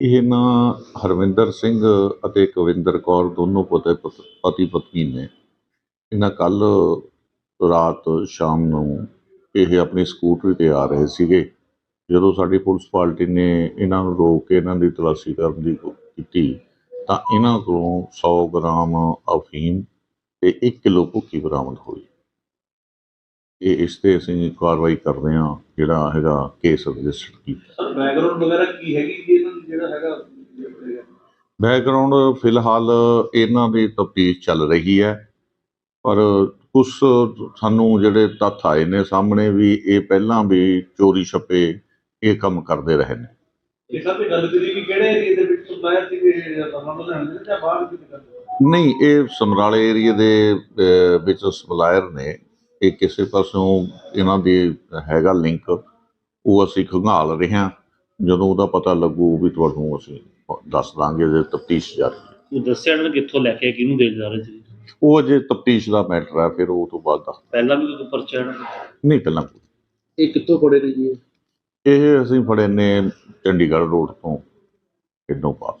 ਇਹਨਾਂ ਹਰਵਿੰਦਰ ਸਿੰਘ ਅਤੇ ਕਵਿੰਦਰ ਕੌਰ ਦੋਨੋਂ ਪਤੇ ਪਤੀ ਪਤਨੀ ਨੇ। ਇਹਨਾਂ ਕੱਲ ਰਾਤ ਸ਼ਾਮ ਨੂੰ ਇਹ ਆਪਣੀ ਸਕੂਟਰੀ ਤੇ ਆ ਰਹੇ ਸੀਗੇ। ਜਦੋਂ ਸਾਡੀ ਪੁਲਿਸ ਪਾਰਟੀ ਨੇ ਇਹਨਾਂ ਨੂੰ ਰੋਕ ਕੇ ਇਹਨਾਂ ਦੀ ਤਲਾਸ਼ੀ ਕਰਨ ਦੀ ਕੀਤੀ ਤਾਂ ਇਹਨਾਂ ਕੋਲੋਂ 100 ਗ੍ਰਾਮ ਅਫੀਮ ਤੇ 1 ਕਿਲੋ ਭੁੱਕੀ ਬਰਾਮਦ ਹੋਈ। ਇਹ ਇਸ ਤੇ ਅਸੀਂ ਕਾਰਵਾਈ ਕਰਦੇ ਹਾਂ ਜਿਹੜਾ ਹੈਗਾ ਕੇਸ ਰਜਿਸਟਰ ਕੀਤਾ। ਸਰ ਬੈਕਗ੍ਰਾਉਂਡ ਵਗੈਰਾ ਕੀ ਹੈਗੀ ਬੈਕਗ੍ਰਾਉਂਡ ਫਿਲਹਾਲ ਇਹਨਾਂ ਦੀ ਤਫਤੀਸ਼ ਚੱਲ ਰਹੀ ਹੈ। ਪਰ ਕੁਝ ਸਾਨੂੰ ਜਿਹੜੇ ਤੱਥ ਆਏ ਨੇ ਸਾਹਮਣੇ ਵੀ ਇਹ ਪਹਿਲਾਂ ਵੀ ਚੋਰੀ ਛੱਪੇ ਇਹ ਕੰਮ ਕਰਦੇ ਰਹੇ ਨੇ। ਇਹ ਸਭ ਤੇ ਗੱਲ ਕਰੀ ਵੀ ਕਿਹੜੇ ਏਰੀਆ ਦੇ ਵਿੱਚ ਸਪਲਾਇਰ ਸੀ ਕਿ ਤੁਹਾਨੂੰ ਲੁਧਿਆਣੇ ਦੇ ਜਾਂ ਬਾਹਰ ਕਿਤੇ ਕਰਦੇ ਨਹੀਂ ਇਹ ਸਮਰਾਲੇ ਏਰੀਆ ਦੇ ਵਿੱਚ ਸਪਲਾਇਰ ਨੇ। ਇਹ ਕਿਸੇ ਪਾਸੋਂ ਇਹਨਾਂ ਦੀ ਹੈਗਾ ਲਿੰਕ ਉਹ ਅਸੀਂ ਖੰਗਾਲ ਰਹੇ ਹਾਂ। ਜਦੋਂ ਉਹਦਾ ਪਤਾ ਲੱਗੂ ਵੀ ਤੁਹਾਨੂੰ ਅਸੀਂ ਦੱਸ ਦਾਂਗੇ ਜੇ ਤਫਤੀਸ਼ ਜਾਰੀ ਹੈ। ਉਹ ਦੱਸਿਆ ਇਹਨਾਂ ਨੇ ਕਿੱਥੋਂ ਲੈ ਕੇ ਕਿਹਨੂੰ ਦੇ ਜਾ ਰਹੇ ਸੀ ਉਹ ਅਜੇ ਤਫਤੀਸ਼ ਦਾ ਮੈਟਰ ਹੈ ਫਿਰ ਉਹ ਤੋਂ ਬਾਅਦ ਦੱਸ ਪਹਿਲਾਂ ਵੀ ਕੋਈ ਪਰਚਾ ਇਹਨਾਂ ਦਾ? ਨਹੀਂ ਪਹਿਲਾਂ ਕੋਈ। ਇਹ ਕਿੱਥੋਂ ਫੜੇ ਨੇ ਜੀ ਇਹ ਅਸੀਂ ਫੜੇ ਨੇ ਚੰਡੀਗੜ੍ਹ ਰੋਡ ਤੋਂ ਇੱਡੋਂ ਪਾਸ